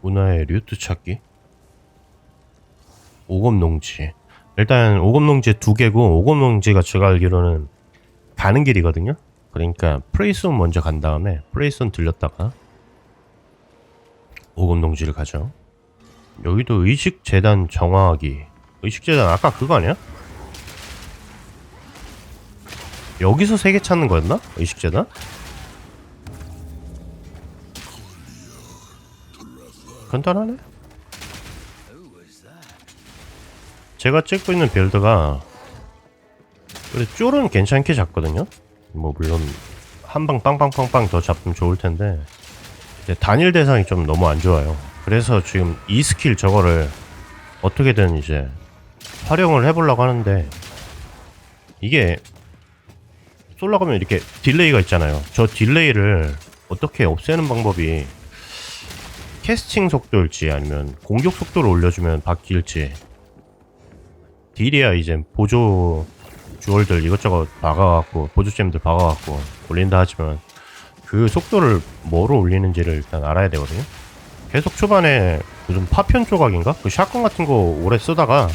문화의 루트 찾기 오검농지 일단 오검농지 두 개고 오검농지가 제가 알기로는 가는 길이거든요 그러니까 프레이손 먼저 간 다음에 프레이손 들렸다가 오검농지를 가죠 여기도 의식재단 정화하기 의식재단 아까 그거 아니야? 여기서 세 개 찾는 거였나? 의식재단? 간단하네. 제가 찍고 있는 빌드가 그래 쫄은 괜찮게 잡거든요. 뭐 물론 한 방 빵빵빵빵 더 잡으면 좋을 텐데 이제 단일 대상이 좀 너무 안 좋아요. 그래서 지금 이 스킬 저거를 어떻게든 이제 활용을 해보려고 하는데 이게 쏠라고 하면 이렇게 딜레이가 있잖아요. 저 딜레이를 어떻게 없애는 방법이 캐스팅 속도일지 아니면 공격 속도를 올려주면 바뀔지. 딜이야 이제 보조 주얼들 이것저것 박아갖고 보조잼들 박아갖고 올린다 하지만 그 속도를 뭐로 올리는지를 일단 알아야 되거든요. 계속 초반에 무슨 파편 조각인가? 그 샷건 같은 거 오래 쓰다가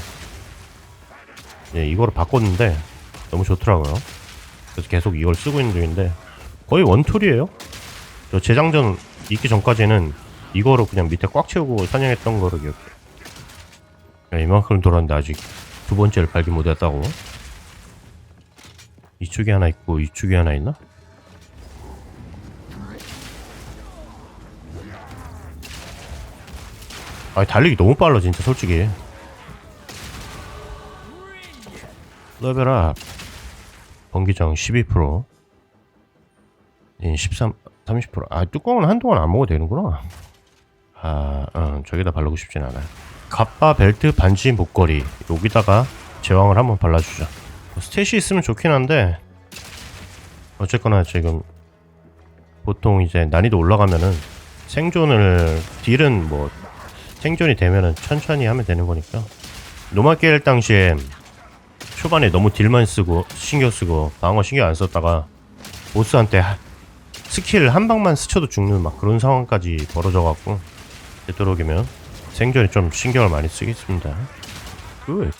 예, 이거를 바꿨는데 너무 좋더라고요. 그래서 계속 이걸 쓰고 있는 중인데 거의 원툴이에요. 저 재장전 있기 전까지는 이거로 그냥 밑에 꽉 채우고 사냥했던 거를 기억해. 야, 이만큼 돌았는데 아직 두 번째를 발견 못했다고. 이쪽에 하나 있고 이쪽에 하나 있나? 아 달리기 너무 빨라 진짜 솔직히. 레벨업 번기장 12%인 13, 30%. 아, 뚜껑은 한동안 안 먹어도 되는구나. 아, 어, 저기다 바르고 싶진 않아요. 갑바, 벨트, 반지, 목걸이. 여기다가 제왕을 한번 발라주자. 뭐 스탯이 있으면 좋긴 한데, 어쨌거나 지금, 보통 이제 난이도 올라가면은 생존을, 딜은 뭐, 생존이 되면은 천천히 하면 되는 거니까. 노마게일 당시에 초반에 너무 딜만 쓰고, 신경 쓰고, 방어 신경 안 썼다가, 보스한테 하- 스킬 한 방만 스쳐도 죽는 막 그런 상황까지 벌어져갖고 되도록이면 생존에 좀 신경을 많이 쓰겠습니다. 굿.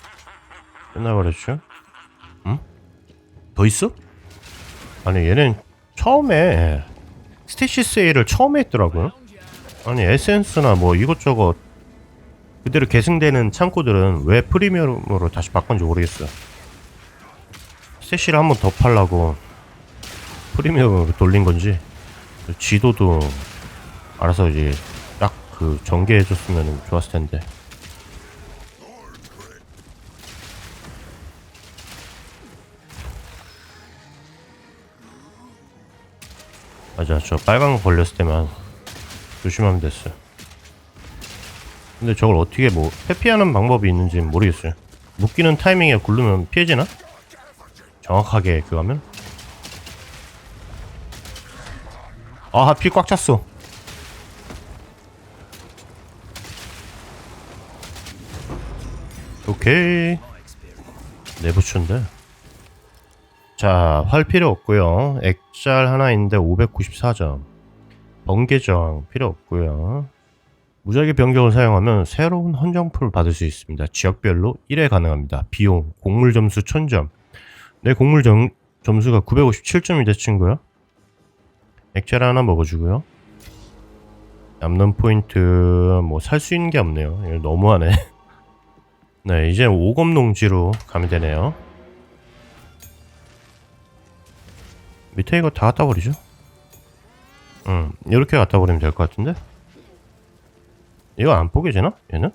끝나버렸죠? 응? 더 있어? 아니 얘는 처음에 스테시 세일을 처음에 했더라고요. 아니 에센스나 뭐 이것저것 그대로 계승되는 창고들은 왜 프리미엄으로 다시 바꾼지 모르겠어요. 스테시를 한번 더 팔라고 프리미엄으로 돌린 건지 지도도 알아서 이제 딱 그 전개해줬으면 좋았을 텐데 맞아 저 빨간 거 걸렸을 때만 조심하면 됐어요 근데 저걸 어떻게 뭐 회피하는 방법이 있는지 모르겠어요 묶이는 타이밍에 굴르면 피해지나? 정확하게 그거 하면? 아, 피꽉 찼어. 오케이. 내부춘데. 자, 활 필요 없고요. 액잘 하나 있는데 594점. 번개 저항 필요 없고요. 무작위 변경을 사용하면 새로운 헌정품을 받을 수 있습니다. 지역별로 1회 가능합니다. 비용, 곡물 점수 1000점. 내 곡물 점, 점수가 957점이 돼 친구야. 액체를 하나 먹어주고요. 남는 포인트 뭐 살 수 있는 게 없네요. 너무하네. 네, 이제 오검 농지로 가면 되네요. 밑에 이거 다 갖다 버리죠. 응, 이렇게 갖다 버리면 될 것 같은데. 이거 안 뽀개지나? 얘는?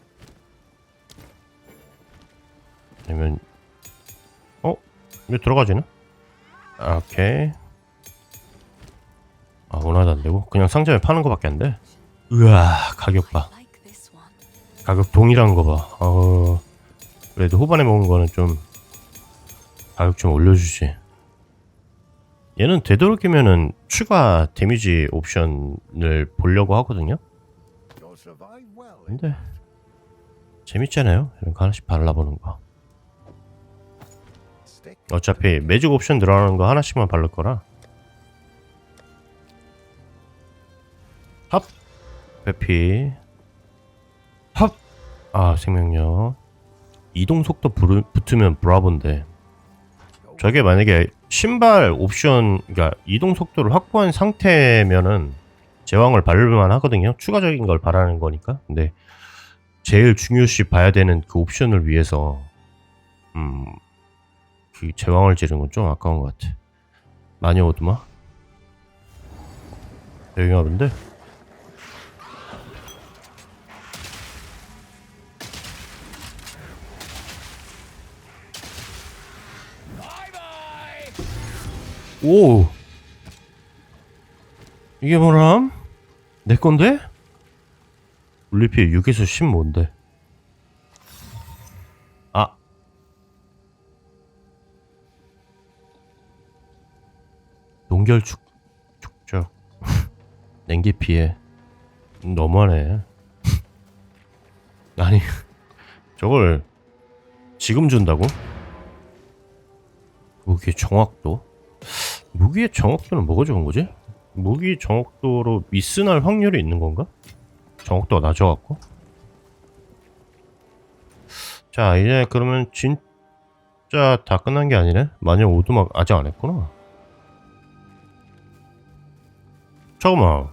아니면 어? 이거 들어가지나? 아, 오케이. 아 원화도 안 되고 그냥 상점에 파는 거밖에 안 돼. 으아 가격 봐. 가격 동일한 거 봐. 어 그래도 후반에 먹은 거는 좀 가격 좀 올려주지. 얘는 되도록이면은 추가 데미지 옵션을 보려고 하거든요. 근데 재밌잖아요. 이런 거 하나씩 발라보는 거. 어차피 매직 옵션 들어가는 거 하나씩만 바를 거라. 합 회피 합아 생명력 이동 속도 부르, 붙으면 브라보인데. 저게 만약에 신발 옵션 그러니까 이동 속도를 확보한 상태면은 제왕을 바를만 하거든요. 추가적인 걸 바라는 거니까. 근데 제일 중요시 봐야 되는 그 옵션을 위해서 음 그 제왕을 지르는 건좀 아까운 것 같아. 많이 오드마? 여기가본데 오 이게 뭐람? 내 건데? 물리피 6에서 10 뭔데? 아 동결 축 축적 냉기 피해 너무하네 아니 저걸 지금 준다고? 무기의 정확도? 무기의 정확도는 뭐가 좋은 거지? 무기 정확도로 미스날 확률이 있는 건가? 정확도가 낮아갖고 자 이제 그러면 진짜 다 끝난 게 아니네? 마녀 오두막 아직 안 했구나 잠깐만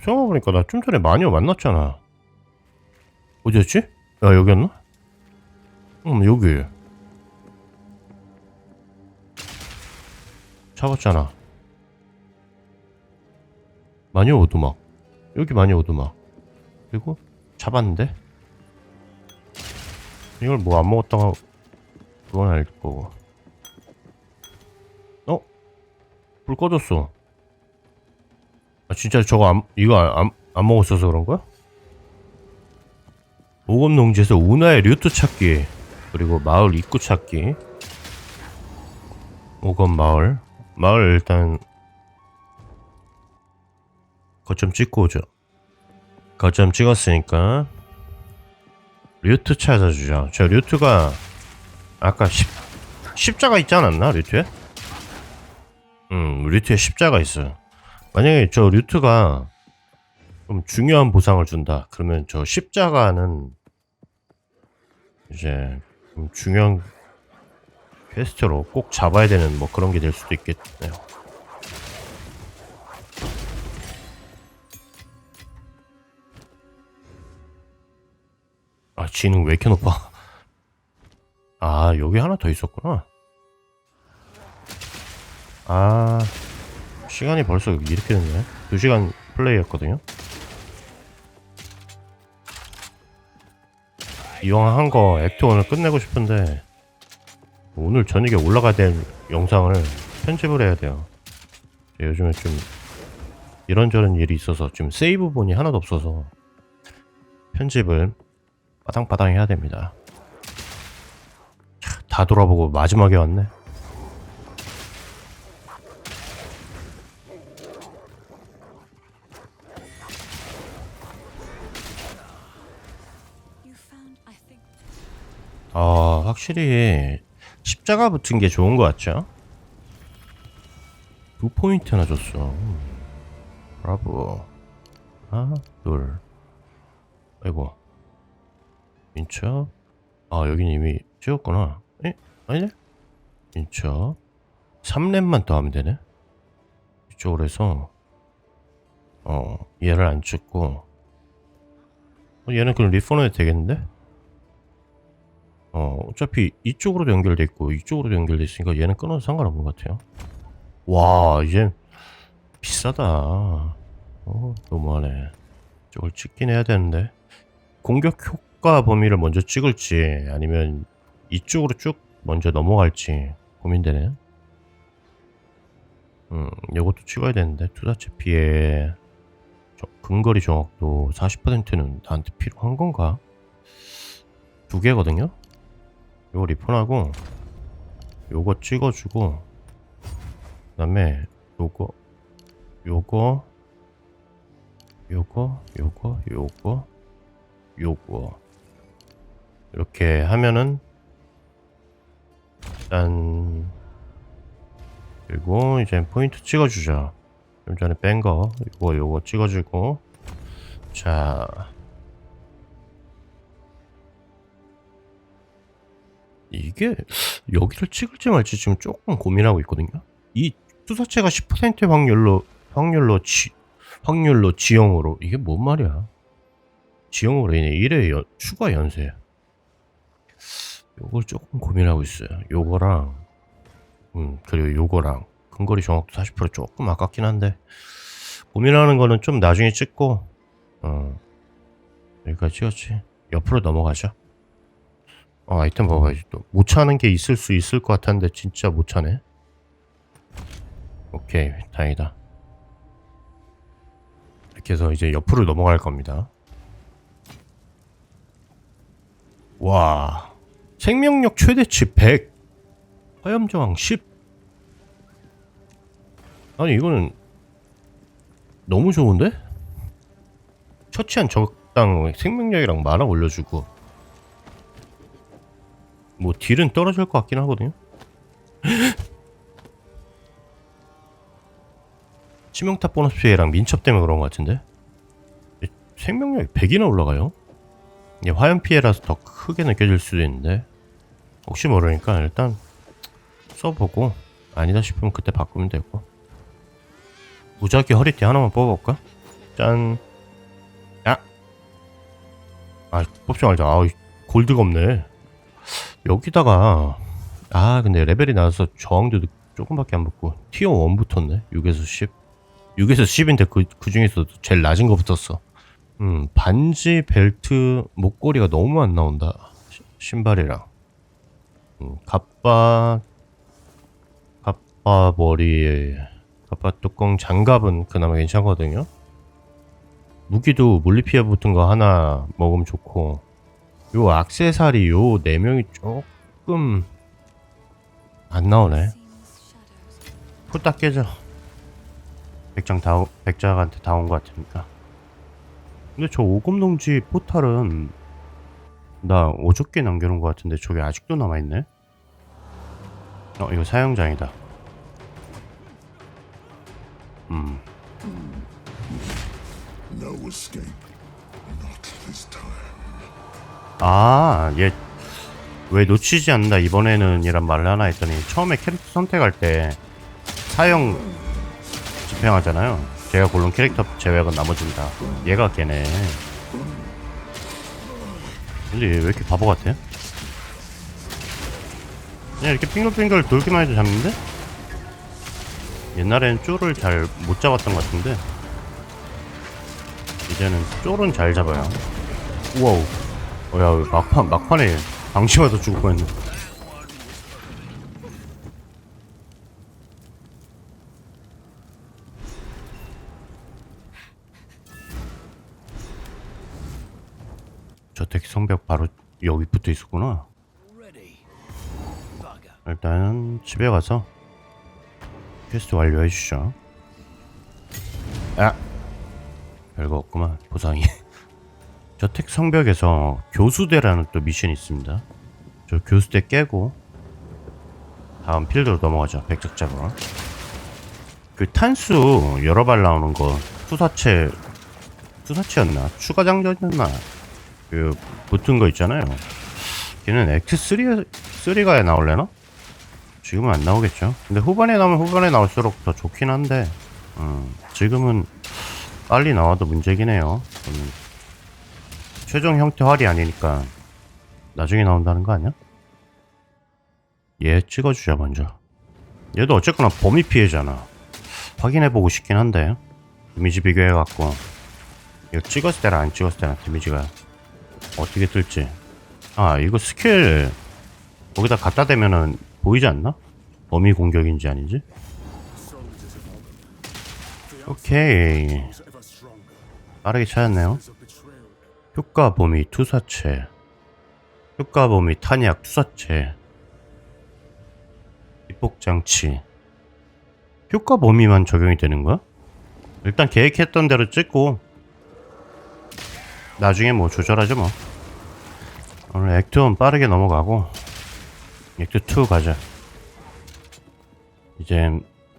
생각해보니까 나 좀 전에 마녀 만났잖아 어디였지? 야 여기였나? 음 여기 잡았잖아. 마녀 오두막. 여기 마녀 오두막. 그리고 잡았는데? 이걸 뭐 안 먹었다가 그건 아닐 거고. 어? 불 꺼졌어. 아 진짜 저거 안, 이거 안, 안, 안 먹었어서 그런 거야? 오검 농지에서 운하의 류트 찾기 그리고 마을 입구 찾기. 오검 마을 마을 일단 거점 찍고 오죠. 거점 찍었으니까 류트 찾아주죠. 저 류트가 아까 십, 십자가 있지 않았나 류트에? 음 류트에 십자가 있어요. 만약에 저 류트가 좀 중요한 보상을 준다. 그러면 저 십자가는 이제 좀 중요한 퀘스트로 꼭 잡아야 되는 뭐 그런 게 될 수도 있겠네요. 아, 지능 왜 이렇게 높아? 아, 여기 하나 더 있었구나. 아, 시간이 벌써 이렇게 됐네. 2시간 플레이였거든요. 이왕 한 거 액트 오늘 끝내고 싶은데 오늘 저녁에 올라가야 될 영상을 편집을 해야 돼요. 요즘에 좀 이런저런 일이 있어서 지금 세이브본이 하나도 없어서 편집을 빠당빠당 해야 됩니다. 차, 다 돌아보고 마지막에 왔네. 아, 확실히 십자가 붙은 게 좋은 것 같죠? 두 포인트나 줬어. 브라보. 하나, 둘. 아이고. 민첩. 아, 여긴 이미 찍었구나. 에? 아니네? 민첩. 3렙만 더 하면 되네? 이쪽으로 해서, 어, 얘를 안 찍고, 어, 얘는 그럼 리포너 해도 되겠는데? 어, 어차피 이쪽으로도 연결돼 있고 이쪽으로도 연결돼 있으니까 얘는 끊어도 상관없는 것 같아요. 와, 이제 비싸다. 어, 너무하네. 저걸 찍긴 해야 되는데 공격 효과 범위를 먼저 찍을지 아니면 이쪽으로 쭉 먼저 넘어갈지 고민되네. 음, 이것도 찍어야 되는데 투자체 피해 저 근거리 정확도 40%는 나한테 필요한 건가? 두 개거든요. 요거 리폰하고 요거 찍어주고 그 다음에 요거 요거 요거 요거 요거 요거. 이렇게 하면은 짠 그리고 이제 포인트 찍어주자 좀 전에 뺀 거 요거 요거 찍어주고. 자 이게 여기를 찍을지 말지 지금 조금 고민하고 있거든요. 이 투사체가 10%의 확률로 확률로 지 확률로 지형으로 이게 뭔 말이야? 지형으로 인해 1회 연, 추가 연쇄 요걸 조금 고민하고 있어요. 요거랑 음 그리고 요거랑 근거리 정확도 40% 조금 아깝긴 한데 고민하는 거는 좀 나중에 찍고 어 여기까지 찍었지? 옆으로 넘어가죠 어 아이템 봐봐야지 또. 못 차는 게 있을 수 있을 것 같았는데 진짜 못 차네. 오케이 다행이다. 이렇게 해서 이제 옆으로 넘어갈 겁니다. 와 생명력 최대치 100 화염저항 10 아니 이거는 너무 좋은데? 처치한 적당 생명력이랑 만화 올려주고 뭐 딜은 떨어질 것 같긴 하거든요. 치명타 보너스 피해랑 민첩 때문에 그런 것 같은데? 생명력이 100이나 올라가요? 이게 화염 피해라서 더 크게 느껴질 수도 있는데. 혹시 모르니까 일단 써보고 아니다 싶으면 그때 바꾸면 되고. 무작위 허리띠 하나만 뽑아볼까? 짠. 아! 아 뽑지 말자. 아 골드가 없네 여기다가 아 근데 레벨이 낮아서 저항도 조금밖에 안 붙고 티어 1 붙었네? 6에서 10 6에서 10인데 그, 그 중에서도 제일 낮은 거 붙었어. 음 반지 벨트 목걸이가 너무 안 나온다. 시- 신발이랑. 음, 갑바 갑바 머리 갑바 뚜껑 장갑은 그나마 괜찮거든요. 무기도 물리피해 붙은 거 하나 먹으면 좋고 요 악세사리 요 네 명이 조금 안 나오네. 후딱 깨져. 백장 다 백작한테 다 온 것 같으니까. 근데 저 오금동지 포탈은 나 어저께 남겨놓은 것 같은데 저게 아직도 남아있네? 어 이거 사용장이다. 음. No escape. Not this time. 아, 얘 왜 놓치지 않는다 이번에는 이란 말을 하나 했더니 처음에 캐릭터 선택할 때 사용 집행하잖아요. 제가 고른 캐릭터 제외하고 나머지는 다 얘가 걔네. 근데 얘 왜 이렇게 바보 같아? 그냥 이렇게 빙글빙글 돌기만 해도 잡는데? 옛날엔 쫄을 잘못 잡았던 것 같은데 이제는 쫄은 잘 잡아요. 우와우. 어야 막판 막판에 방심하다 죽을 뻔했네. 저택 성벽 바로 여기 붙어 있었구나. 일단 집에 가서 퀘스트 완료해 주죠. 아 별거 없구만 보상이. 저 택 성벽에서 교수대라는 또 미션이 있습니다. 저 교수대 깨고 다음 필드로 넘어가죠. 백작작으로. 그 탄수 여러 발 나오는 거 투사체 투사체였나? 추가 장전이었나? 그 붙은 거 있잖아요. 걔는 액트 3 3가에 나올래나? 지금은 안 나오겠죠. 근데 후반에 나오면 후반에 나올수록 더 좋긴 한데 음, 지금은 빨리 나와도 문제긴 해요. 저는 최종 형태 활이 아니니까 나중에 나온다는 거 아니야? 얘 찍어주자 먼저 얘도 어쨌거나 범위 피해잖아 확인해보고 싶긴 한데 데미지 비교해갖고 이거 찍었을 때랑 안 찍었을 때랑 데미지가 어떻게 뜰지 아 이거 스킬 거기다 갖다 대면은 보이지 않나? 범위 공격인지 아닌지? 오케이 빠르게 찾았네요 효과 범위 투사체 효과 범위 탄약 투사체 입복 장치. 효과 범위만 적용이 되는 거야? 일단 계획했던 대로 찍고 나중에 뭐 조절하죠 뭐. 오늘 액트 1 빠르게 넘어가고 액트 2 가자. 이제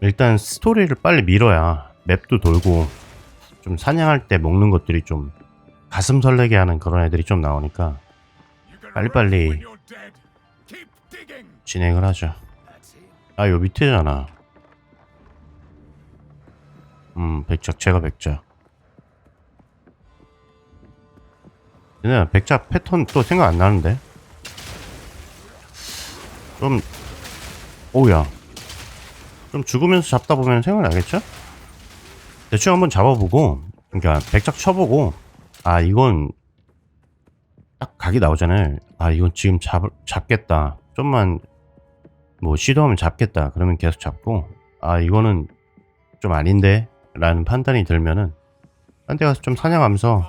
일단 스토리를 빨리 밀어야 맵도 돌고 좀 사냥할 때 먹는 것들이 좀 가슴 설레게 하는 그런 애들이 좀 나오니까 빨리빨리 진행을 하죠. 아, 요 밑에잖아. 음, 백작, 제가 백작. 얘네 백작 패턴 또 생각 안 나는데? 좀, 오우야. 좀 죽으면서 잡다 보면 생각나겠죠? 대충 한번 잡아보고, 그러니까 백작 쳐보고, 아, 이건 딱 각이 나오잖아요. 아, 이건 지금 잡, 잡겠다. 좀만 뭐 시도하면 잡겠다. 그러면 계속 잡고, 아, 이거는 좀 아닌데? 라는 판단이 들면은, 딴 데 가서 좀 사냥하면서,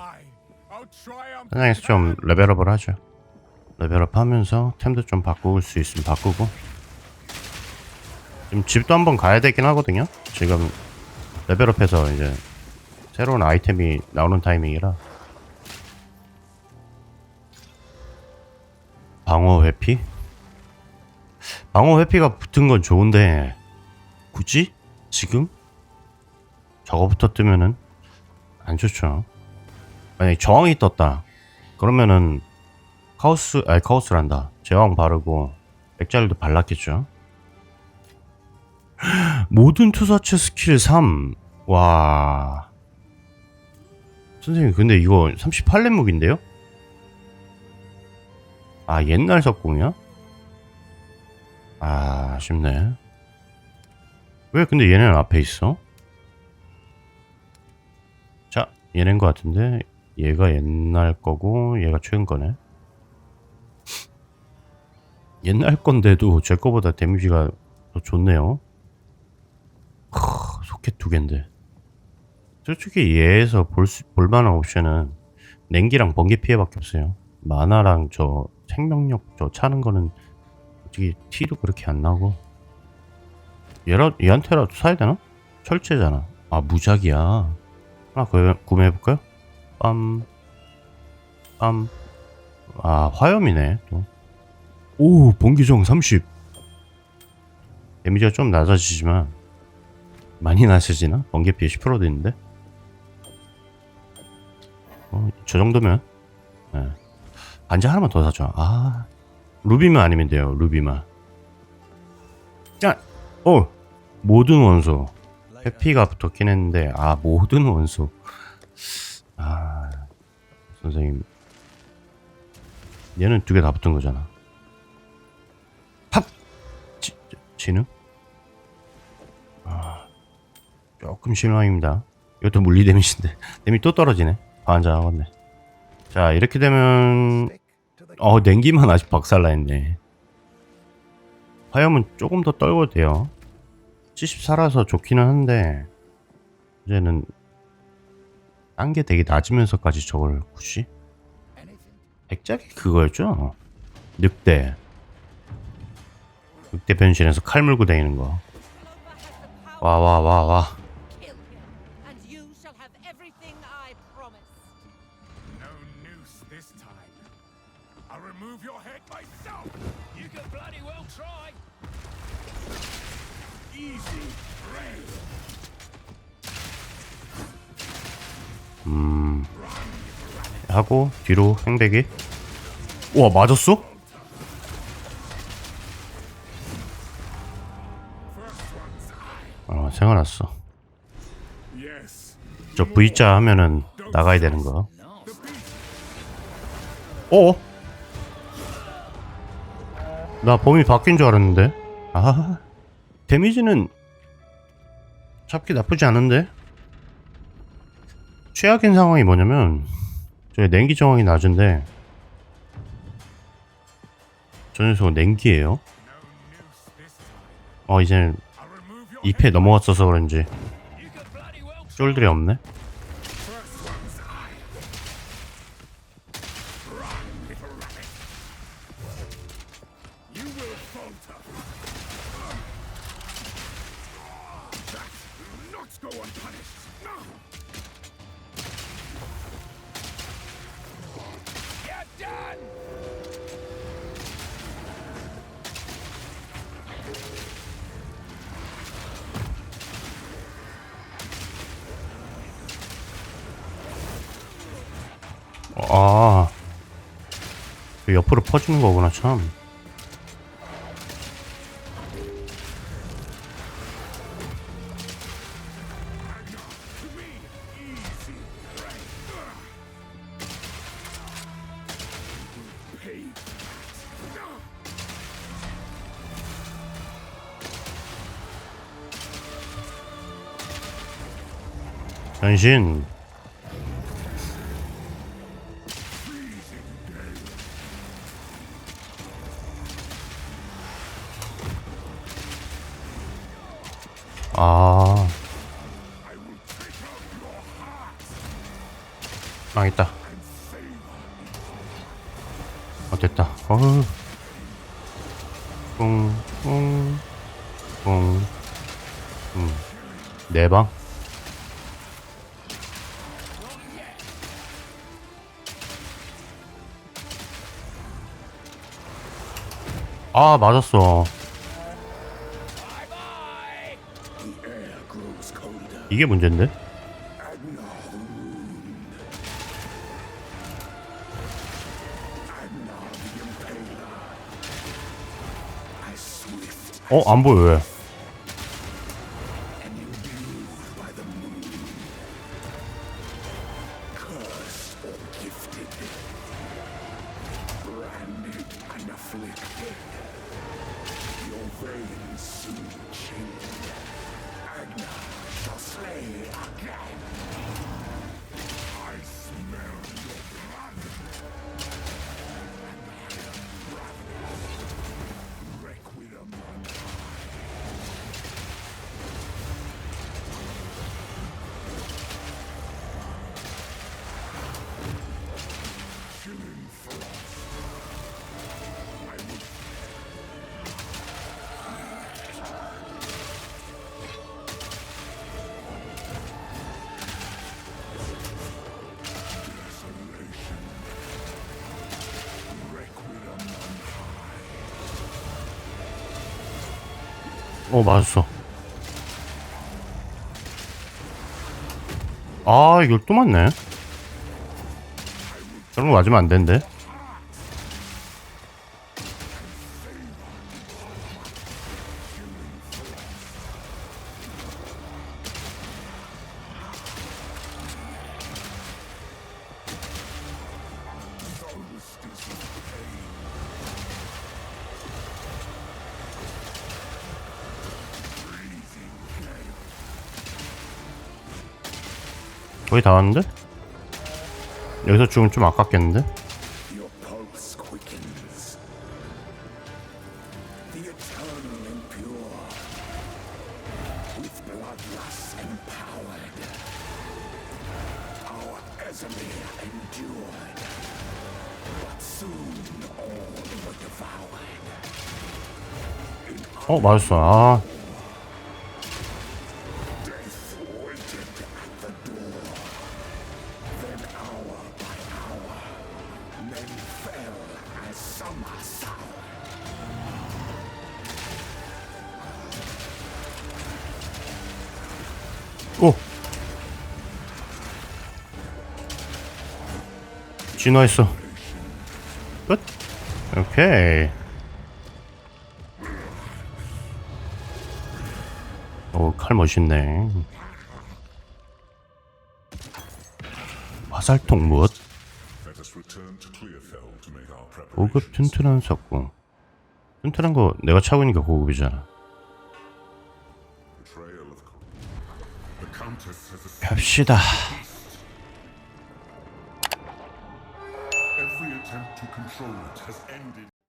사냥해서 좀 레벨업을 하죠. 레벨업 하면서 템도 좀 바꿀 수 있으면 바꾸고. 지금 집도 한번 가야 되긴 하거든요. 지금 레벨업해서 이제 새로운 아이템이 나오는 타이밍이라. 방어 회피? 방어 회피가 붙은 건 좋은데 굳이 지금 저거부터 뜨면은 안 좋죠. 만약에 저항이 떴다. 그러면은 카오스 아니 카오스란다. 제왕 바르고 백자일도 발랐겠죠. 모든 투사체 스킬 3. 와. 선생님 근데 이거 38렙목인데요? 아 옛날 석궁이야? 아 아쉽네. 왜 근데 얘네는 앞에 있어? 자 얘네인 것 같은데 얘가 옛날 거고 얘가 최근 거네. 옛날 건데도 제 거보다 데미지가 더 좋네요. 크, 소켓 두 갠데. 솔직히 얘에서 볼 수, 볼만한 옵션은 냉기랑 번개 피해밖에 없어요. 마나랑 저 생명력 저 차는 거는 솔직히 티도 그렇게 안 나고 얘라 얘한테라도 사야 되나? 철제잖아. 아 무작이야. 하나 구- 구매해볼까요? 빰, 빰. 아 화염이네 또. 오 번기정 30. 데미지가 좀 낮아지지만 많이 낮아지나? 번개 피해 10%도 있는데. 어, 저 정도면. 네. 반지 하나만 더 사줘. 아, 루비만 아니면 돼요. 루비만. 야, 어, 모든 원소. 해피가 붙었긴 했는데, 아, 모든 원소. 아, 선생님. 얘는 두 개 다 붙은 거잖아. 팝! 지, 지- 지능? 아, 조금 실망입니다. 이것도 물리 데미지인데. 데미 또 떨어지네. 반장하겠네. 자, 이렇게 되면, 어, 냉기만 아직 박살나 있네. 화염은 조금 더 떨궈도 돼요. 74라서 좋기는 한데, 이제는, 딴 게 되게 낮으면서까지 저걸 굳이? 백작이 그거였죠? 늑대. 늑대 변신해서 칼 물고 다니는 거. 와, 와, 와, 와. 하고, 뒤로 횡배기. 우와, 맞았어? 어, 생각났어. 저 V자 하면은 나가야 되는 거. 어? 나 범위 바뀐 줄 알았는데. 아, 데미지는 잡기 나쁘지 않은데. 최악인 상황이 뭐냐면 저희 냉기 정황이 낮은데 저 녀석은 냉기예요. 어 이제 I'll remove your 2패 넘어갔어서 그런지. 쫄들이 없네. 그 옆으로 퍼지는 거구나 참. 변신. 아. 망했다. 어, 됐다. 어휴. 뿡, 뿡, 뿡. 음. 네 방? 아, 맞았어. 이게 문제인데? 어, 안 보여, 왜? 어, 맞았어. 아, 이걸 또 맞네. 저런 거 맞으면 안 되는데. 거의 다 왔는데? 여기서 죽으면 좀 아깝겠는데? 어, 맞았어. 아, 오! 진화했어. 끝? 오케이. 오, 칼 멋있네. 화살통 무엇? 고급 튼튼한 석궁. 튼튼한 거 내가 차고 있는 게 고급이잖아. 갑시다.